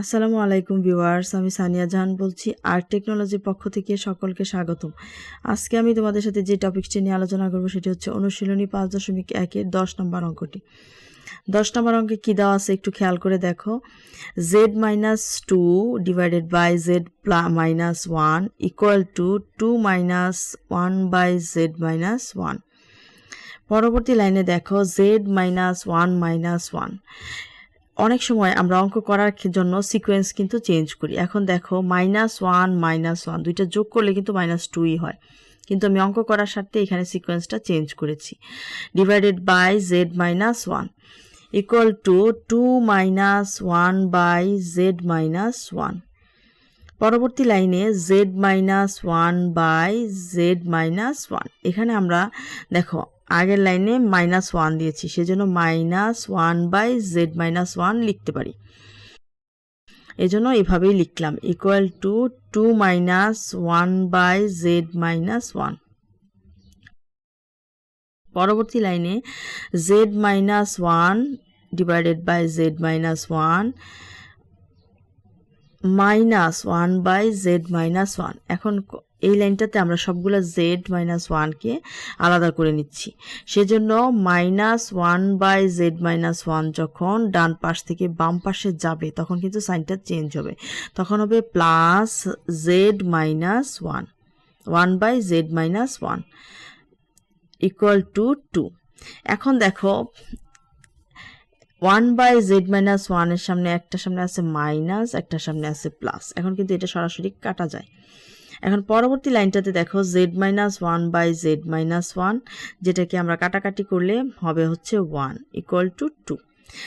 আসসালামু আলাইকুম ভিউয়ার্স, আমি সানিয়া জাহান বলছি আর্ট টেকনোলজির পক্ষ থেকে সকলকে স্বাগতম। আজকে আমি তোমাদের সাথে যে টপিকটি নিয়ে আলোচনা করব সেটি হচ্ছে অনুশীলনী পাঁচ দশমিক একের দশ নম্বর অঙ্কটি। দশ নম্বর অঙ্কে কী দেওয়া আছে একটু খেয়াল করে দেখো। Z minus two divided by Z minus one equal to two minus one by Z minus one পরবর্তী লাইনে দেখো Z minus one minus one অনেক সময় আমরা অঙ্ক করার জন্য সিকোয়েন্স কিন্তু চেঞ্জ করি। এখন দেখো মাইনাস ওয়ান মাইনাস ওয়ান দুইটা যোগ করলে কিন্তু মাইনাস টুই হয়। কিন্তু আমি অঙ্ক করার স্বার্থে এখানে সিকোয়েন্সটা চেঞ্জ করেছি। Divided by Z minus one equal to two minus one by Z minus one পরবর্তী লাইনে Z minus one by Z minus one এখানে আমরা দেখো আগের লাইনে মাইনাস ওয়ান দিয়েছি, সেজন্য minus one by Z minus one লিখতে পারি। এজন্য এভাবেই লিখলাম equal to two minus one by Z minus one পরবর্তী লাইনে Z minus one divided by Z minus one minus one by Z minus one এখন এই লাইনটাতে আমরা সবগুলো জেড মাইনাস ওয়ানকে আলাদা করে নিচ্ছি। সেজন্য minus one by Z minus one যখন ডান পাশ থেকে বাম পাশে যাবে, তখন কিন্তু সাইনটা চেঞ্জ হবে। তখন হবে plus Z minus one one by Z minus one equal to two এখন দেখো ওয়ান বাই জেড মাইনাস ওয়ানের সামনে একটা সামনে আছে মাইনাস একটা সামনে আছে প্লাস এখন কিন্তু এটা সরাসরি কাটা যায়। এখন পরবর্তী লাইনটাতে দেখো Z minus one by Z minus one যেটাকে আমরা কাটাকাটি করলে হবে হচ্ছে ওয়ান ইকুয়াল টু টু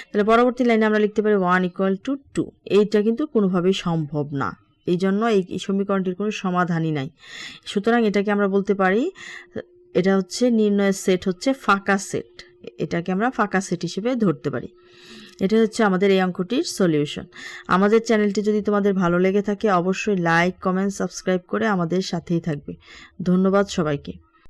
তাহলে পরবর্তী লাইনে আমরা লিখতে পারি ওয়ান ইকুয়াল টু টু এইটা কিন্তু কোনোভাবেই সম্ভব না। এই জন্য এই সমীকরণটির কোনো সমাধানই নাই। সুতরাং এটাকে আমরা বলতে পারি, এটা হচ্ছে নির্ণয়ের সেট হচ্ছে ফাঁকা সেট এটাকে আমরা ফাঁকা সেট হিসেবে ধরতে পারি। এটা হচ্ছে আমাদের এই অঙ্কটির সলিউশন আমাদের চ্যানেলটি যদি তোমাদের ভালো লেগে থাকে, অবশ্যই লাইক কমেন্ট সাবস্ক্রাইব করে আমাদের সাথেই থাকবে। ধন্যবাদ সবাইকে।